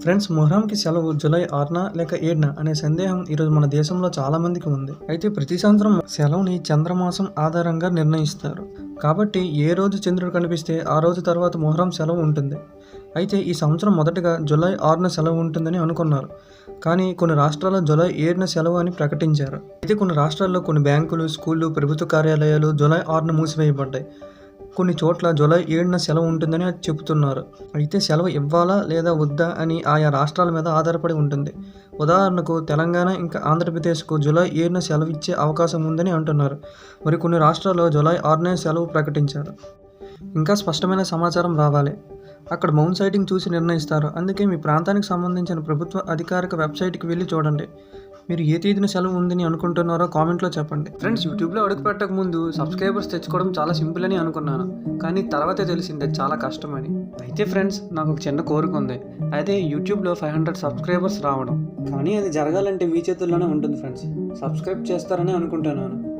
Friends మొహరంకి సెలవు July ఆరున లేక ఏడున అనే సందేహం ఈరోజు మన దేశంలో చాలా మందికి ఉంది. అయితే ప్రతి సంవత్సరం సెలవుని చంద్రమాసం ఆధారంగా నిర్ణయిస్తారు. కాబట్టి ఏ రోజు చంద్రుడు కనిపిస్తే ఆ రోజు తర్వాత మొహరం సెలవు ఉంటుంది. అయితే ఈ సంవత్సరం మొదటగా జూలై ఆరున సెలవు ఉంటుందని అనుకున్నారు. కానీ కొన్ని రాష్ట్రాల్లో జూలై ఏడున సెలవు అని ప్రకటించారు. అయితే కొన్ని రాష్ట్రాల్లో కొన్ని బ్యాంకులు స్కూళ్ళు ప్రభుత్వ కార్యాలయాలు జూలై ఆరున మూసివేయబడ్డాయి. కొన్ని చోట్ల జూలై ఏడున సెలవు ఉంటుందని చెబుతున్నారు. అయితే సెలవు ఇవ్వాలా లేదా వద్దా అని ఆయా రాష్ట్రాల మీద ఆధారపడి ఉంటుంది. ఉదాహరణకు తెలంగాణ ఇంకా ఆంధ్రప్రదేశ్కు జూలై ఏడున సెలవు ఇచ్చే అవకాశం ఉందని అంటున్నారు. మరి కొన్ని రాష్ట్రాల్లో జూలై ఆరునే సెలవు ప్రకటించారు. ఇంకా స్పష్టమైన సమాచారం రావాలి. అక్కడ మౌన్ సైటింగ్ చూసి నిర్ణయిస్తారు. అందుకే మీ ప్రాంతానికి సంబంధించిన ప్రభుత్వ అధికారిక వెబ్సైట్కి వెళ్ళి చూడండి. మీరు ఏ తేదీన సెలవు ఉందని అనుకుంటున్నారో కామెంట్లో చెప్పండి. ఫ్రెండ్స్ యూట్యూబ్లో అడుగు పెట్టక ముందు సబ్స్క్రైబర్స్ తెచ్చుకోవడం చాలా సింపుల్ అని అనుకున్నాను. కానీ తర్వాతే తెలిసింది అది చాలా కష్టమని. అయితే ఫ్రెండ్స్ నాకు ఒక చిన్న కోరిక ఉంది. అయితే యూట్యూబ్లో ఫైవ్ హండ్రెడ్ సబ్స్క్రైబర్స్ రావడం. కానీ అది జరగాలంటే మీ చేతుల్లోనే ఉంటుంది ఫ్రెండ్స్ సబ్స్క్రైబ్ చేస్తారని అనుకుంటున్నాను.